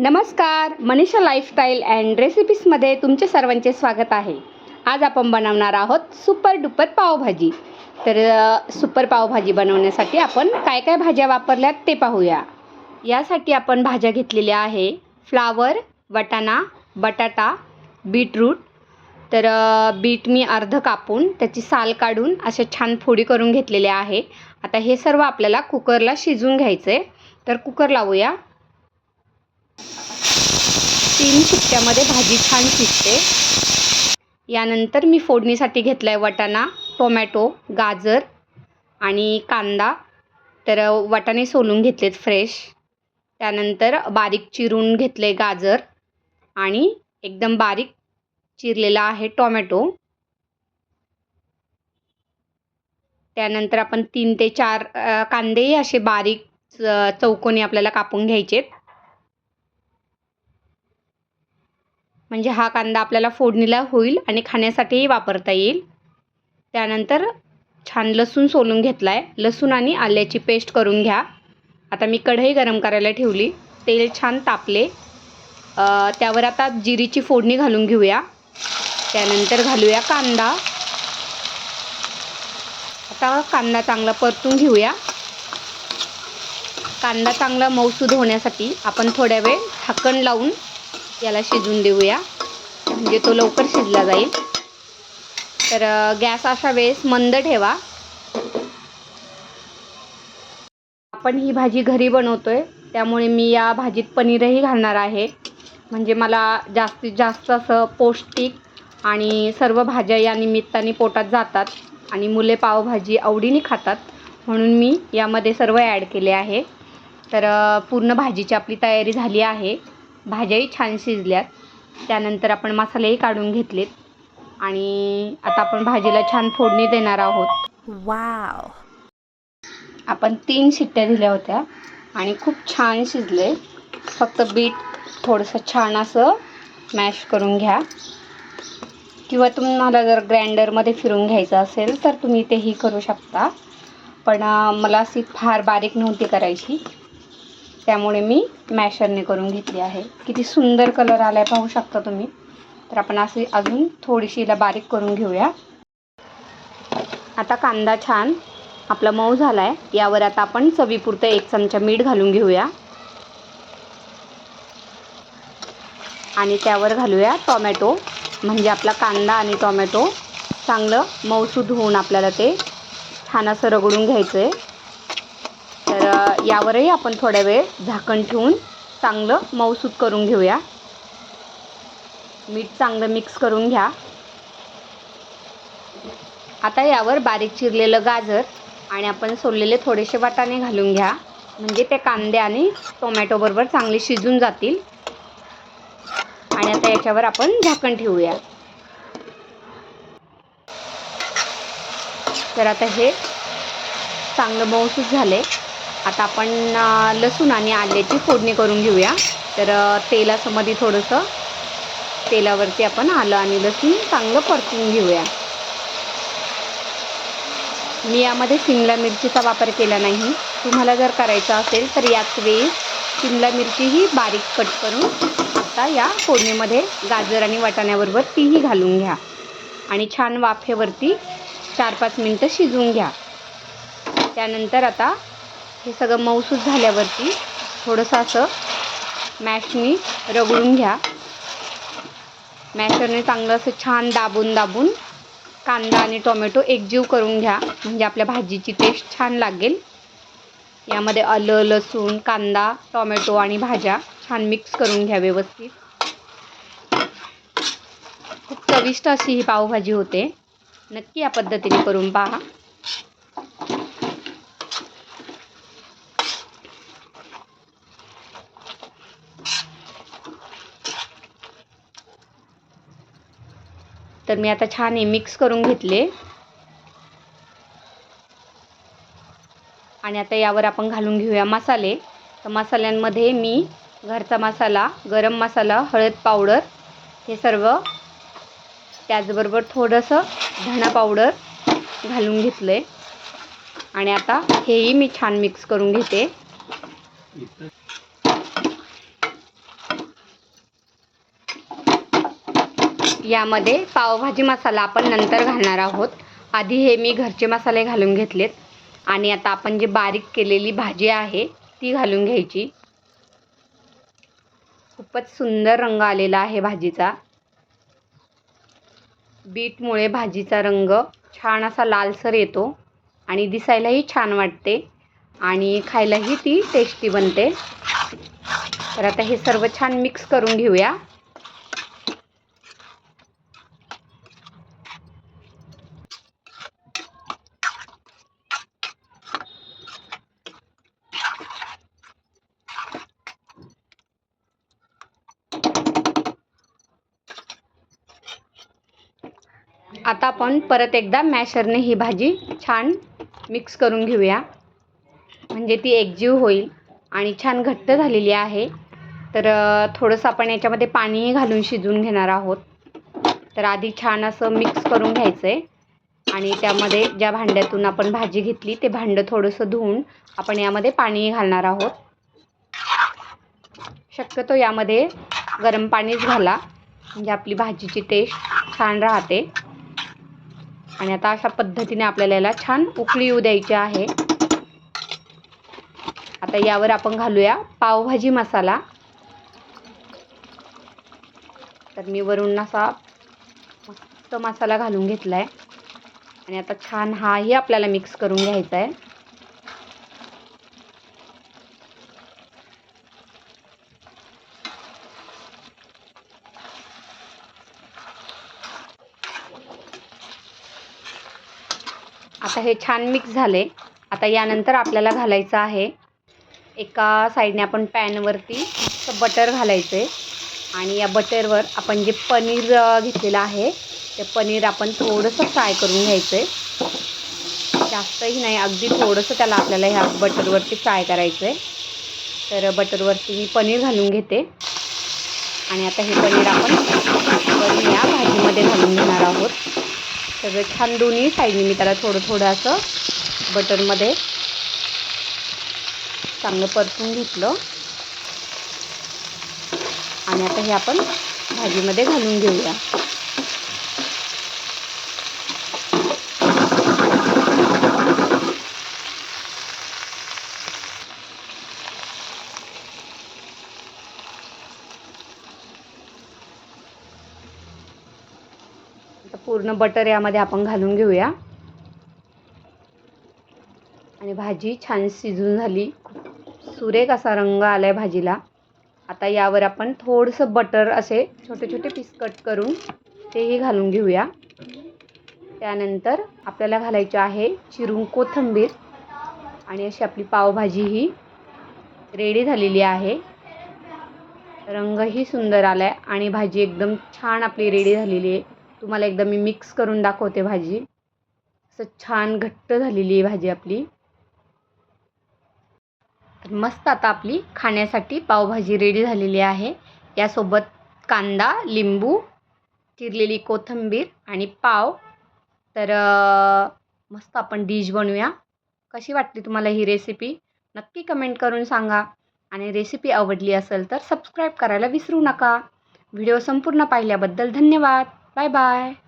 नमस्कार Manisha lifestyle and रेसिपीजमध्ये तुमचे सर्वांचे स्वागत आहे. आज आपण बनवणार आहोत सुपर डुपर पावभाजी. तर सुपर पावभाजी बनवण्यासाठी आपण काय काय भाज्या वापरल्यात ते पाहूया. यासाठी आपण भाज्या घेतलेल्या आहे फ्लावर वटाणा बटाटा बीटरूट. तर बीट मी अर्ध कापून त्याची साल काढून असे छान फोडी करून घेतलेल्या आहे. आता हे सर्व आपल्याला कुकरला शिजवून घ्यायचं आहे तर कुकर लावूया. तीन शिट्ट्यामध्ये भाजी छान शिजते. यानंतर मी फोडणीसाठी घेतला आहे वटाणा टोमॅटो गाजर आणि कांदा. तर वटाणे सोलून घेतलेत फ्रेश. त्यानंतर बारीक चिरून घेतले गाजर आणि एकदम बारीक चिरलेला आहे टोमॅटो. त्यानंतर आपण तीन ते चार कांदेही असे बारीक च- चौकोनी आपल्याला कापून घ्यायचेत. म्हणजे हा कांदा आपल्याला फोडणीला होईल आणि खाण्यासाठीही वापरता येईल. त्यानंतर छान लसूण सोलून घेतला आहे लसूण आणि आल्याची पेस्ट करून घ्या. आता मी कढई गरम करायला ठेवली. तेल छान तापले. त्यावर आता जिरीची फोडणी घालून घेऊया. त्यानंतर घालूया कांदा. आता कांदा चांगला परतून घेऊया. कांदा चांगला मौसूद होण्यासाठी आपण थोड्या वेळ झाकण लावून याला शिजून देऊया. म्हणजे तो लवकर शिजला जाईल. तर गॅस अशा वेळेस मंद ठेवा. आपण ही भाजी घरी बनवतोय. त्यामुळे मी या भाजीत पनीरही घालणार आहे. म्हणजे मला जास्तीत जास्त असं पौष्टिक आणि सर्व भाज्या या निमित्ताने पोटात जातात आणि मुले पावभाजी आवडीने खातात म्हणून मी यामध्ये सर्व ॲड केले आहे. तर पूर्ण भाजीची आपली तयारी झाली आहे. भाज्याही छान शिजल्यात. त्यानंतर आपण मसालेही काढून घेतलेत. आणि आता आपण भाजीला छान फोडणी देणार आहोत. वाव. आपण तीन शिट्ट्या दिल्या होत्या आणि खूप छान शिजले. फक्त बीट थोडंसं छान असं मॅश करून घ्या. किंवा तुम्हाला जर ग्राइंडरमध्ये फिरून घ्यायचं असेल तर तुम्ही तेही करू शकता. पण मला अशी फार बारीक नव्हती करायची. त्यामुळे मी मॅशरने करून घेतली आहे. किती सुंदर कलर आला आहे पाहू शकता तुम्ही. तर आपण असे अजून थोडीशी हिला बारीक करून घेऊया. आता कांदा छान आपला मऊ झाला आहे यावर आता आपण चवीपुरतं एक चमचा मीठ घालून घेऊया. आणि त्यावर घालूया टॉमॅटो. म्हणजे आपला कांदा आणि टॉमॅटो चांगलं मऊसूद होऊन आपल्याला ते छान असं रगडून घ्यायचं आहे यावरही आपण थोड्या वेळ झाकण ठेवून चांगलं मऊसूत करून घेऊया. मीठ चांगलं मिक्स करून घ्या. आता यावर बारीक चिरलेलं गाजर आणि आपण सोललेले थोडेसे वाटाणे घालून घ्या. म्हणजे ते कांदे आणि टोमॅटोबरोबर चांगले शिजून जातील. आणि आता याच्यावर आपण झाकण ठेवूया. तर आता हे चांगलं मऊसूत झाले. आता आपण लसूण आणि आल्याची फोडणी करून घेऊया. तर तेलासमध्ये तेलाचं मध्ये थोडंसं तेलावरती आपण आलं आणि लसूण चांगलं परतून घेऊया. मी यामध्ये शिमला मिरचीचा वापर केला नाही. तुम्हाला जर करायचा असेल तर याच वेळी शिमला मिरचीही बारीक कट करून आता या फोडणीमध्ये गाजर आणि वाटाण्याबरोबर तीही घालून घ्या. आणि छान वाफेवरती चार पाच मिनटं शिजवून घ्या. त्यानंतर आता हे सगळं मऊसूस झाल्यावरती थोडंसं असं मॅशनी रगडून घ्या. मॅशरने चांगलं असं छान दाबून दाबून कांदा आणि टोमॅटो एकजीव करून घ्या. म्हणजे आपल्या भाजीची टेस्ट छान लागेल. यामध्ये आलं लसूण कांदा टोमॅटो आणि भाज्या छान मिक्स करून घ्या व्यवस्थित. खूप चविष्ट अशी ही पावभाजी होते. नक्की या पद्धतीने करून पहा. तर मी आता छान हे मिक्स करून घेतले. आणि आता यावर आपण घालून घेऊया मसाले. तर मसाल्यांमध्ये मी घरचा मसाला गरम मसाला हळद पावडर हे सर्व त्याचबरोबर थोडंसं धणा पावडर घालून घेतलं आहे आणि आता हेही मी छान मिक्स करून घेते. यामध्ये पावभाजी मसाला आपण नंतर घालणार आहोत. आधी हे मी घरचे मसाले घालून घेतलेत. आणि आता आपण जे बारीक केलेली भाजी आहे ती घालून घ्यायची. खूपच सुंदर रंग आलेला आहे भाजीचा. बीटमुळे भाजीचा रंग छान असा लालसर येतो आणि दिसायलाही छान वाटते आणि खायलाही ती टेस्टी बनते. तर आता हे सर्व छान मिक्स करून घेऊया. आता आपण परत एकदा मॅशरने ही भाजी छान मिक्स करून घेऊया. म्हणजे ती एकजीव होईल आणि छान घट्ट झालेली आहे. तर थोडंसं आपण याच्यामध्ये पाणीही घालून शिजवून घेणार आहोत. तर आधी छान असं मिक्स करून घ्यायचं आहे आणि त्यामध्ये ज्या भांड्यातून आपण भाजी घेतली ते भांडं थोडंसं धुवून आपण यामध्ये पाणीही घालणार आहोत. शक्यतो यामध्ये गरम पाणीच घाला. म्हणजे आपली भाजीची टेस्ट छान राहते. आणि आता अशा पद्धतीने आपल्याला याला छान उकळी येऊ द्यायची आहे. आता यावर आपण घालूया पावभाजी मसाला. तर मी वरून असा मस्त मसाला घालून घेतला आहे आणि आता छान हाही आपल्याला मिक्स करून घ्यायचा आहे आता हे छान मिक्स झाले. आता यानंतर आपल्याला घालायचं आहे. एका साईडने आपण पॅनवरती बटर घालायचं आहे आणि या बटरवर आपण जे पनीर घेतलेलं आहे ते पनीर आपण थोडंसं फ्राय करून घ्यायचं आहे जास्तही नाही अगदी थोडंसं त्याला आपल्याला ह्या बटरवरती फ्राय करायचं आहे तर बटरवरती मी पनीर घालून घेते. आणि आता हे पनीर आपण या भाजीमध्ये घालून घेणार आहोत. सगळं छान दोन्ही साईडने मी त्याला थोडं थोडं असं बटरमध्ये चांगलं परतून घेतलं. आणि आता हे आपण भाजीमध्ये घालून घेऊया. पूर्ण बटर यामध्ये आपण घालून घेऊया. आणि भाजी छान शिजून झाली. सुरेख असा रंग आला आहे भाजीला. आता यावर आपण थोडंसं बटर असे छोटे छोटे पीस कट करून तेही घालून घेऊया. त्यानंतर आपल्याला घालायची आहे चिरून कोथिंबीर. आणि अशी आपली पावभाजी ही रेडी झालेली आहे. रंगही सुंदर आला आहे आणि भाजी एकदम छान आपली रेडी झालेली आहे. तुम्हाला एकदा मी मिक्स करून दाखवते भाजी. असं छान घट्ट झालेली आहे भाजी आपली. तर मस्त आता आपली खाण्यासाठी पावभाजी रेडी झालेली आहे. यासोबत कांदा लिंबू चिरलेली कोथिंबीर आणि पाव. तर मस्त आपण डिश बनवूया. कशी वाटली तुम्हाला ही रेसिपी नक्की कमेंट करून सांगा. आणि रेसिपी आवडली असेल तर सबस्क्राईब करायला विसरू नका. व्हिडिओ संपूर्ण पाहिल्याबद्दल धन्यवाद. Bye bye.